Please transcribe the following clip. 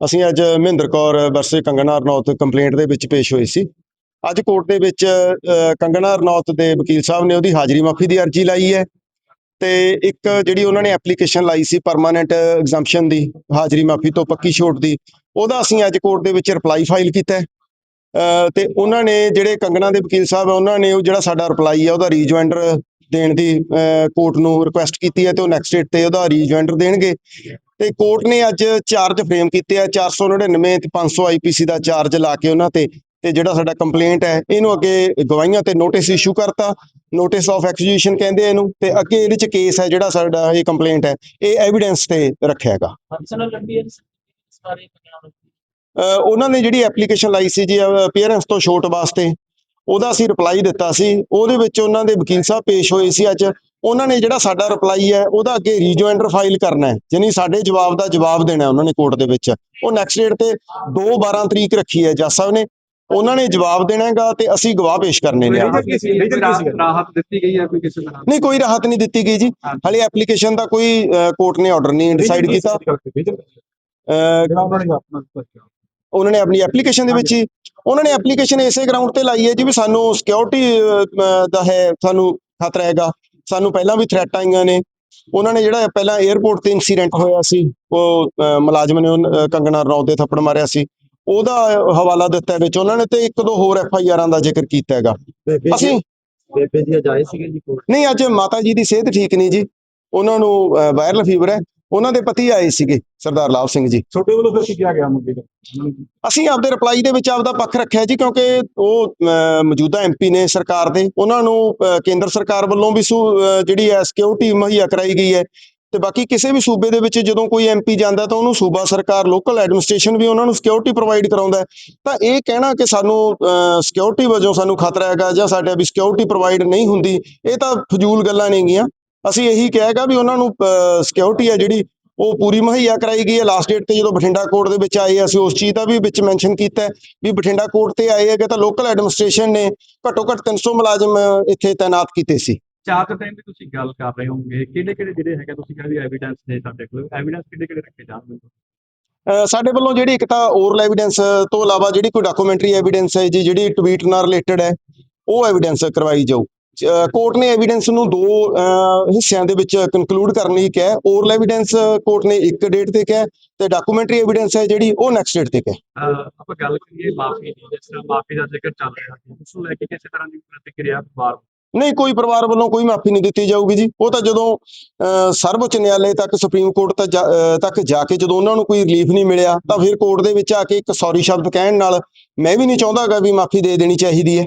ਅਸੀਂ ਅੱਜ Mahinder Kaur versus Kangana Ranaut complaint ਦੇ ਵਿੱਚ ਪੇਸ਼ ਹੋਏ ਸੀ। ਅੱਜ ਕੋਰਟ ਦੇ ਵਿੱਚ ਅ, ਕੰਗਨਾ ਰਣੌਤ ਦੇ ਵਕੀਲ ਸਾਹਿਬ ਨੇ ਉਹਦੀ ਹਾਜ਼ਰੀ ਮਾਫੀ ਦੀ ਅਰਜ਼ੀ ਲਾਈ ਹੈ ਤੇ ਇੱਕ ਜਿਹੜੀ ਉਹਨਾਂ ਨੇ ਐਪਲੀਕੇਸ਼ਨ ਲਾਈ ਸੀ ਪਰਮਾਨੈਂਟ ਐਗਜ਼ੈਂਪਸ਼ਨ ਦੀ ਹਾਜ਼ਰੀ ਮਾਫੀ ਤੋਂ ਪੱਕੀ ਛੋਟ ਦੀ ਉਹਦਾ ਅਸੀਂ ਅੱਜ ਕੋਰਟ ਦੇ ਵਿੱਚ ਰਿਪਲਾਈ ਫਾਈਲ ਕੀਤਾ ਹੈ। ਤੇ ਉਹਨਾਂ ਨੇ ਜਿਹੜੇ ਕੰਗਨਾ ਦੇ ਵਕੀਲ ਸਾਹਿਬ ਉਹਨਾਂ ਨੇ ਉਹ ਜਿਹੜਾ ਸਾਡਾ ਰਿਪਲਾਈ ਹੈ ਉਹਦਾ ਰੀਜੁਆਇੰਡਰ ਦੇਣ ਦੀ ਕੋਰਟ ਨੂੰ ਰਿਕੁਐਸਟ ਕੀਤੀ ਹੈ ਤੇ ਉਹ ਨੈਕਸਟ ਡੇਟ ਤੇ ਉਹਦਾ ਰੀਜੁਆਇੰਡਰ ਦੇਣਗੇ। ਤੇ ਕੋਰਟ ਨੇ ਅੱਜ ਚਾਰਜ ਫਰੇਮ ਕੀਤੇ ਆ 499 ਤੇ 500 ਆਈਪੀਸੀ ਦਾ ਚਾਰਜ ਲਾ ਕੇ ਉਹਨਾਂ ਤੇ ਤੇ ਜਿਹੜਾ ਸਾਡਾ ਕੰਪਲੇਂਟ ਹੈ ਇਹਨੂੰ ਅੱਗੇ ਗਵਾਹੀਆਂ ਤੇ ਨੋਟਿਸ ਇਸ਼ੂ ਕਰਤਾ। ਨੋਟਿਸ ਆਫ ਐਕਸੀਕਿਊਸ਼ਨ ਕਹਿੰਦੇ ਆ ਇਹਨੂੰ ਤੇ ਅੱਗੇ ਇਹਦੇ ਚ ਕੇਸ ਹੈ ਜਿਹੜਾ ਸਾਡਾ ਇਹ ਕੰਪਲੇਂਟ ਹੈ ਇਹ ਐਵੀਡੈਂਸ ਤੇ ਰੱਖਿਆ ਹੈਗਾ। ਪਰਸਨਲ ਲੱਭੀ ਹੈ ਸਾਰੇ ਪੰਜਾਬ ਅਹ ਉਹਨਾਂ ਨੇ ਜਿਹੜੀ ਐਪਲੀਕੇਸ਼ਨ ਲਾਈ ਸੀ ਜੀ ਅਪੀਅਰੈਂਸ ਤੋਂ ਛੋਟ ਵਾਸਤੇ ਉਹਦਾ ਅਸੀਂ ਰਿਪਲਾਈ ਦਿੱਤਾ ਸੀ ਉਹਦੇ ਵਿੱਚ ਉਹਨਾਂ ਦੇ ਵਕੀਲ ਸਾਹਿਬ ਪੇਸ਼ ਹੋਏ ਸੀ ਅੱਜ। ਉਹਨਾਂ ਨੇ ਜਿਹੜਾ ਸਾਡਾ ਰਿਪਲਾਈ ਹੈ ਉਹਦਾ ਅੱਗੇ ਰੀਜੁਆਇੰਡਰ ਫਾਈਲ ਕਰਨਾ ਹੈ ਯਾਨੀ ਸਾਡੇ ਜਵਾਬ ਦਾ ਜਵਾਬ ਦੇਣਾ ਹੈ ਉਹਨਾਂ ਨੇ ਕੋਰਟ ਦੇ ਵਿੱਚ। ਉਹ ਨੈਕਸਟ ਡੇਟ ਤੇ 2 12 ਤਰੀਕ ਰੱਖੀ ਹੈ ਜੱਜ ਸਾਹਿਬ ਨੇ। ਉਹਨਾਂ ਨੇ ਜਵਾਬ ਦੇਣਾ ਹੈਗਾ ਤੇ ਅਸੀਂ ਗਵਾਹ ਪੇਸ਼ ਕਰਨੇ ਨੇ। ਰਾਹਤ ਦਿੱਤੀ ਗਈ ਹੈ ਕੋਈ ਕਿਸੇ ਤਰ੍ਹਾਂ? ਨਹੀਂ ਕੋਈ ਰਾਹਤ ਨਹੀਂ ਦਿੱਤੀ ਗਈ ਜੀ। ਹਾਲੇ ਐਪਲੀਕੇਸ਼ਨ ਦਾ ਕੋਈ ਕੋਰਟ ਨੇ ਆਰਡਰ ਨਹੀਂ ਡਿਸਾਈਡ ਕੀਤਾ। ਉਹਨਾਂ ਨੇ ਆਪਣੀ ਐਪਲੀਕੇਸ਼ਨ ਦੇ ਵਿੱਚ ਹੀ ਉਹਨਾਂ ਨੇ ਐਪਲੀਕੇਸ਼ਨ ਇਸੇ ਗਰਾਊਂਡ ਤੇ ਲਾਈ ਹੈ ਜੀ ਵੀ ਸਾਨੂੰ ਸਿਕਿਉਰਿਟੀ ਦਾ ਹੈ ਸਾਨੂੰ ਖਤਰਾ ਹੈਗਾ। ਸਾਨੂੰ ਪਹਿਲਾਂ ਵੀ ਥ੍ਰੈਟ ਆਈਆਂ ਨੇ। ਉਹਨਾਂ ਨੇ ਜਿਹੜਾ ਪਹਿਲਾਂ 에ਅਰਪੋਰਟ ਤੇ ਇਨਸੀਡੈਂਟ ਹੋਇਆ ਸੀ ਉਹ ਮੁਲਾਜ਼ਮ ਨੇ ਕੰਗਨਾ ਰਣੌਤ ਦੇ ਥੱਪੜ ਮਾਰਿਆ ਸੀ। ਉਹਦਾ ਹਵਾਲਾ ਦਿੱਤਾ ਵਿੱਚ। ਉਹਨਾਂ ਨੇ ਤੇ ਇੱਕ ਦੋ ਹੋਰ ਐਫ ਆਈ ਆਰਾਂ ਦਾ ਜ਼ਿਕਰ ਕੀਤਾ ਹੈਗਾ। ਅਸੀਂ ਬੇਬੇ ਜੀ ਜਾਏ ਸੀਗੇ ਜੀ ਕੋਰਟ ਨਹੀਂ ਅੱਜ ਮਾਤਾ ਜੀ ਦੀ ਸਿਹਤ ਠੀਕ ਨਹੀਂ ਜੀ। ਉਹਨਾਂ ਨੂੰ ਵਾਇਰਲ ਫੀਵਰ ਹੈ। ਉਹਨਾਂ ਦੇ ਪਤੀ ਆਏ ਸੀਗੇ ਸਰਦਾਰ ਲਾਭ ਸਿੰਘ ਜੀ। ਛੋਟੇ ਵੱਲੋਂ ਫਿਰ ਕੀ ਕਿਹਾ ਗਿਆ ਮੁੱਦੇ ਦਾ? ਅਸੀਂ ਆਪਦੇ ਰਿਪਲਾਈ ਦੇ ਵਿੱਚ ਆਪਦਾ ਪੱਖ ਰੱਖਿਆ ਜੀ ਕਿਉਂਕਿ ਉਹ ਮੌਜੂਦਾ ਐਮਪੀ ਨੇ ਸਰਕਾਰ ਦੇ। ਉਹਨਾਂ ਨੂੰ ਕੇਂਦਰ ਸਰਕਾਰ ਵੱਲੋਂ ਵੀ ਜਿਹੜੀ ਹੈ ਸਿਕਿਉਰਿਟੀ ਮੁਹੱਈਆ ਕਰਾਈ ਗਈ ਹੈ। ਤੇ ਬਾਕੀ ਕਿਸੇ ਵੀ ਸੂਬੇ ਦੇ ਵਿੱਚ ਜਦੋਂ ਕੋਈ ਐਮਪੀ ਜਾਂਦਾ ਤਾਂ ਉਹਨੂੰ ਸੂਬਾ ਸਰਕਾਰ ਲੋਕਲ ਐਡਮਿਨਿਸਟ੍ਰੇਸ਼ਨ ਵੀ ਉਹਨਾਂ ਨੂੰ ਸਿਕਿਉਰਿਟੀ ਪ੍ਰੋਵਾਈਡ ਕਰਾਉਂਦਾ ਤਾਂ ਇਹ ਕਹਿਣਾ ਕਿ ਸਾਨੂੰ ਸਿਕਿਉਰਿਟੀ ਵਜੋਂ ਸਾਨੂੰ ਖਤਰਾ ਹੈਗਾ ਜਾਂ ਸਾਡੇ ਵੀ ਸਿਕਿਉਰਿਟੀ ਪ੍ਰੋਵਾਈਡ ਨਹੀਂ ਹੁੰਦੀ ਇਹ ਤਾਂ ਫਜ਼ੂਲ ਗੱਲਾਂ ਨੇਗੀਆਂ। ਅਸੀਂ ਇਹੀ ਕਹੇਗਾ ਵੀ ਉਹਨਾਂ ਨੂੰ ਸਿਕਿਉਰਿਟੀ ਹੈ ਜਿਹੜੀ ਉਹ ਪੂਰੀ ਮੁਹੱਈਆ ਕਰਾਈ ਗਈ ਹੈ। ਲਾਸਟ ਡੇਟ ਤੇ ਜਦੋਂ ਬਠਿੰਡਾ ਕੋਰਟ ਦੇ ਵਿੱਚ ਆਏ ਅਸੀਂ ਉਸ ਚੀਜ਼ ਦਾ ਵੀ ਵਿੱਚ ਮੈਂਸ਼ਨ ਕੀਤਾ ਵੀ ਬਠਿੰਡਾ ਕੋਰਟ ਤੇ ਆਏ ਹੈਗੇ ਤਾਂ ਲੋਕਲ ਐਡਮਿਨਿਸਟ੍ਰੇਸ਼ਨ ਨੇ ਘੱਟੋ ਘੱਟ 300 ਮੁਲਾਜ਼ਮ ਇੱਥੇ ਤਾਇਨਾਤ ਕੀਤੇ ਸੀ। ਚਾਰ ਟਾਈਮ ਦੀ ਤੁਸੀਂ ਗੱਲ ਕਰ ਰਹੇ ਹੋਗੇ ਕਿਹੜੇ ਕਿਹੜੇ ਜਿਹੜੇ ਹੈਗੇ ਤੁਸੀਂ ਕਹਿੰਦੇ ਐਵੀਡੈਂਸ ਨੇ ਸਾਡੇ ਕੋਲ? ਐਵੀਡੈਂਸ ਕਿਹੜੇ ਕਿਹੜੇ ਰੱਖੇ ਜਾਣਗੇ? ਸਾਡੇ ਵੱਲੋਂ ਜਿਹੜੀ ਇੱਕ ਤਾਂ ਓਰਲ ਐਵੀਡੈਂਸ ਤੋਂ ਇਲਾਵਾ ਜਿਹੜੀ ਕੋਈ ਡਾਕੂਮੈਂਟਰੀ ਐਵੀਡੈਂਸ ਹੈ ਜੀ ਜਿਹੜੀ ਟਵੀਟ ਨਾਲ ਰਿਲੇਟਡ ਹੈ ਉਹ ਐਵੀਡੈਂਸ ਕਰਵਾਈ ਜਾਊ। ਕੋਰਟ ਨੇ ਐਵੀਡੈਂਸ ਨੂੰ ਦੋ ਹਿੱਸਿਆਂ ਦੇ ਵਿੱਚ ਕਨਕਲੂਡ ਕਰਨ ਲਈ ਕਿਹਾ ਓਰਲ ਐਵੀਡੈਂਸ ਕੋਰਟ ਨੇ ਇੱਕ ਡੇਟ ਤੇ ਕਿਹਾ ਤੇ ਡਾਕੂਮੈਂਟਰੀ ਐਵੀਡੈਂਸ ਹੈ ਜਿਹੜੀ ਉਹ ਨੈਕਸਟ ਡੇਟ ਤੇ ਕਿਹਾ ਆਪਾਂ ਗੱਲ ਕਰੀਏ ਮਾਫੀ ਦੀ ਜਿਸ ਤਰ੍ਹਾਂ ਮਾਫੀ ਦਾ ਜ਼ਿਕਰ ਚੱਲ ਰਿਹਾ ਹੈ ਉਸ ਨੂੰ ਲੈ ਕੇ ਕਿਸੇ ਤਰ੍ਹਾਂ ਦੀ ਪ੍ਰਤੀਕਿਰਿਆ ਬਾਰ ਨਹੀਂ ਕੋਈ ਪਰਿਵਾਰ ਵੱਲੋਂ ਕੋਈ ਮਾਫੀ ਨਹੀਂ ਦਿੱਤੀ ਜਾਊਗੀ ਜੀ। ਉਹ ਤਾਂ ਜਦੋਂ ਸਰਵਉੱਚ ਨਿਆਲੇ ਤੱਕ ਸੁਪਰੀਮ ਕੋਰਟ ਤੱਕ ਤੱਕ ਜਾ ਕੇ ਜਦੋਂ ਉਹਨਾਂ ਨੂੰ ਕੋਈ ਰਿਲੀਫ ਨਹੀਂ ਮਿਲਿਆ ਤਾਂ ਫਿਰ ਕੋਰਟ ਦੇ ਵਿੱਚ ਆ ਕੇ ਇੱਕ ਸੌਰੀ ਸ਼ਬਦ ਕਹਿਣ ਨਾਲ ਮੈਂ ਵੀ ਨਹੀਂ ਚਾਹੁੰਦਾਗਾ ਵੀ ਮਾਫੀ ਦੇ ਦੇਣੀ ਚਾਹੀਦੀ ਹੈ।